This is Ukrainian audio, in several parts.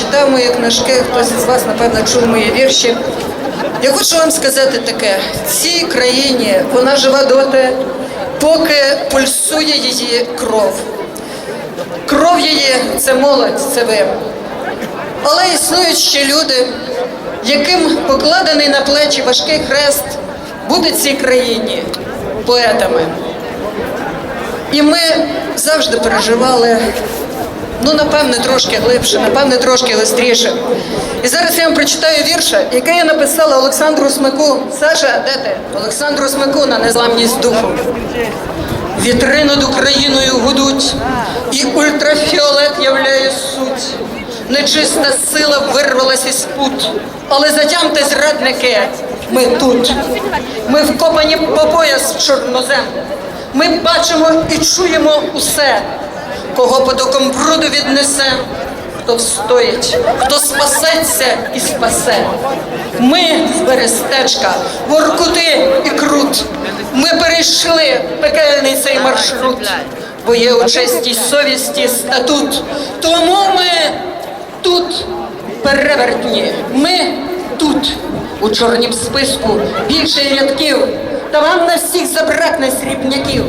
читав мої книжки, хтось із вас, напевно, чув мої вірші. Я хочу вам сказати таке: цій країні вона жива доти, поки пульсує її кров. Кров її це молодь, це ви. Але існують ще люди, яким покладений на плечі важкий хрест буде цій країні поетами. І ми завжди переживали, ну, напевне, трошки глибше, напевне, трошки гостріше. І зараз я вам прочитаю вірша, який я написала Олександру Смику. Саша, де ти? Олександру Смику на незламність духу. Вітри над Україною гудуть, і ультрафіолет являє суть. Нечиста сила вирвалась із пут, але затямте зрадники, ми тут. Ми вкопані по пояс в чорнозем. Ми бачимо і чуємо усе, кого под оком бруду віднесе, хто встоїть, хто спасеться і спасе. Ми з Берестечка, Воркути і Крут. Ми перейшли пекельний цей маршрут, бо є у честі совісті статут. Тому ми тут перевертні. Ми тут у чорнім списку більше рядків. Та вам на всіх забракне срібняків.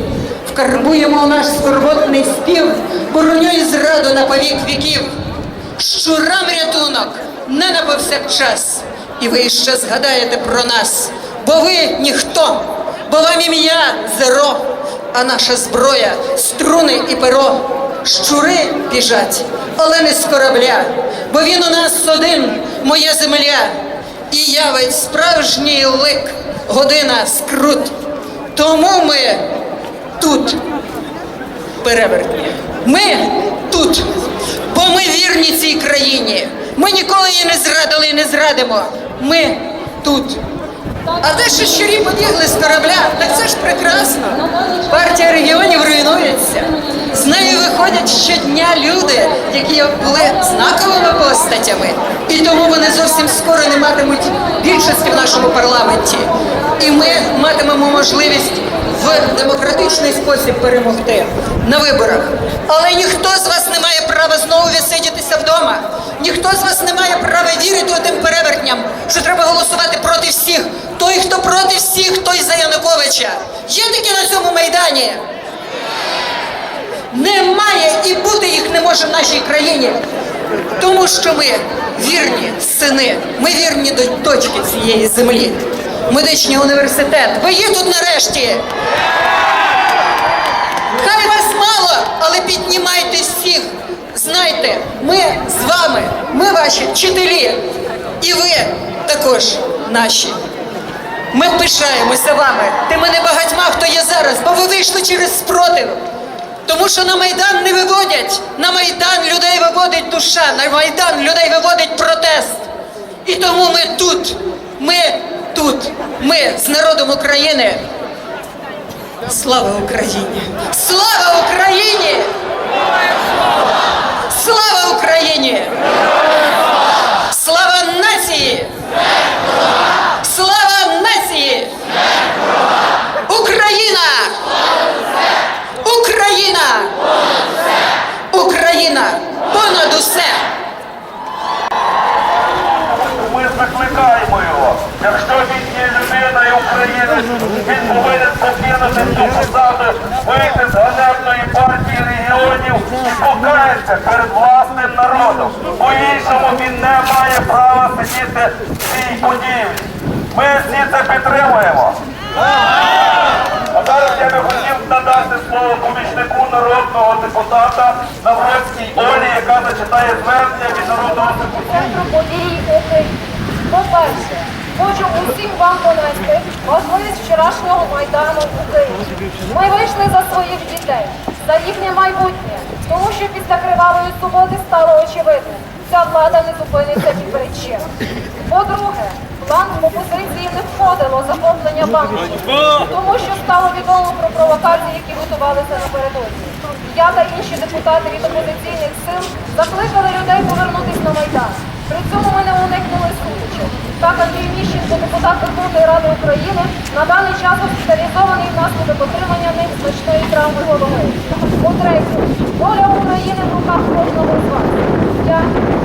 Вкарбуємо наш скорботний спів, бороню зраду на повік віків. Щурам рятунок не на повсякчас, і ви ще згадаєте про нас, бо ви ніхто, бо вам ім'я зеро, а наша зброя струни і перо. Щури біжать, але не з корабля, бо він у нас один, моя земля, і явить справжній лик, година скрут. Тому ми тут перевертні. Ми тут, бо ми вірні цій країні. Ми ніколи її не зрадили і не зрадимо. Ми тут. А те, що щурі побігли з корабля, так це ж прекрасно. Партія регіонів руйнується. З нею виходять щодня люди, які були знаковими постатями, і тому вони зовсім скоро не матимуть більшості в нашому парламенті. І ми матимемо можливість в демократичний спосіб перемогти на виборах. Але ніхто з вас не має права знову відсидітися вдома. Ніхто з вас не має права вірити тим перевертням, що треба голосувати проти всіх. Той, хто проти всіх, той за Януковича. Є такі на цьому майдані. Немає і бути їх не може в нашій країні. Тому що ми вірні сини, ми вірні до дочки цієї землі. Медичний університет. Ви є тут нарешті. Хай вас мало, але піднімайте всіх. Знайте, ми з вами, ми ваші вчителі. І ви також наші. Ми пишаємося вами, тими небагатьма, хто є зараз, бо ви вийшли через спротив. Тому що на Майдан не виводять. На Майдан людей виводить душа, на Майдан людей виводить протест. І тому ми тут, ми тут, ми з народом України. Слава Україні! Слава Україні! Слава Україні! Слава нації! Слава нації! Україна! Україна! Україна! Понад усе! Ми закликаємо його. Якщо він є людина і українець, він повинен покинути цю посаду, вийти з ганебної партії регіонів і перед власним народом. По-іншому він не має права сидіти в цій будівлі. Ми всі це підтримуємо. А зараз я би хотів надати слово помічнику народного депутата Навроцькій Олі, яка зачитає звернення від народного депутата. По-перше, хочу усім вам донести важливість вчорашнього майдану у Києві. Ми вийшли за своїх дітей, за їхнє майбутнє, тому що після кривавої суботи стало очевидним. Ця влада не зупиниться перед чим. По-друге, план опозиції не входило захоплення банків, тому що стало відомо про провокації, які готувалися напередодні. Я та інші депутати від опозиційних сил закликали людей повернутися на Майдан. При цьому ми не уникнули сутичок. Так, Андрій Міщенко, депутат Верховної Ради України, на даний час госпіталізований внаслідок отримання ним значної травми голови. По-третє, доля України в руках кожного з вас. Я,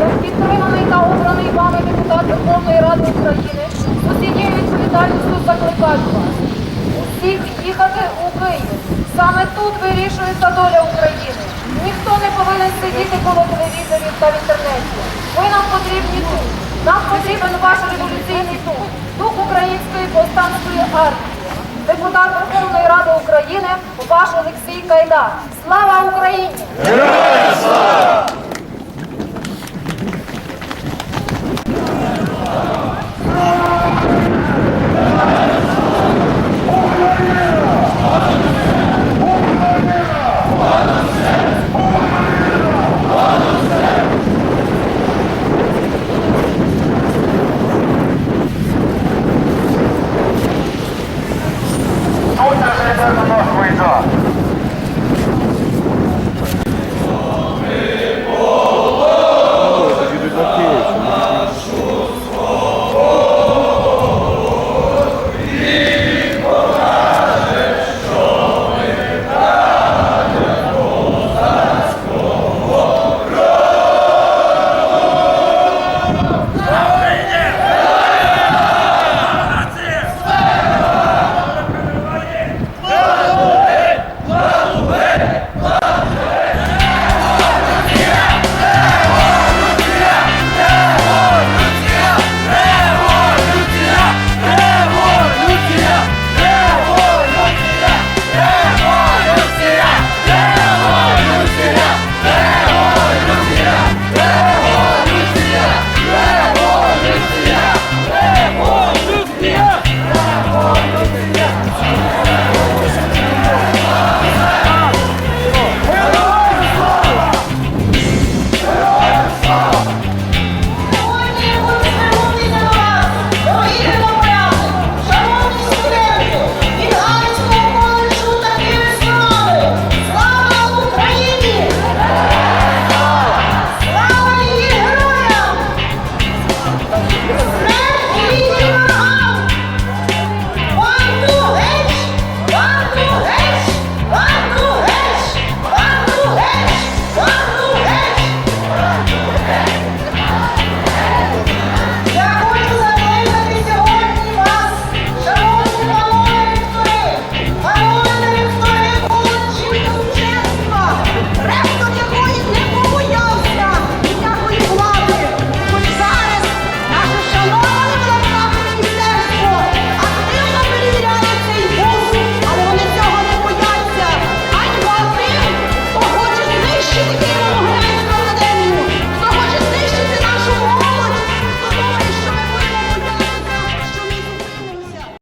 як підтриманий та обраний вами депутат Верховної Ради України, з усією відповідальністю закликаю вас. Усіх їхати у Київ. Саме тут вирішується доля України. Ніхто не повинен сидіти коло Нам потрібен ваш революційний дух, дух української повстанської армії. Депутат Верховної Ради України, ваш Олексій Кайда. Слава Україні! Героям слава!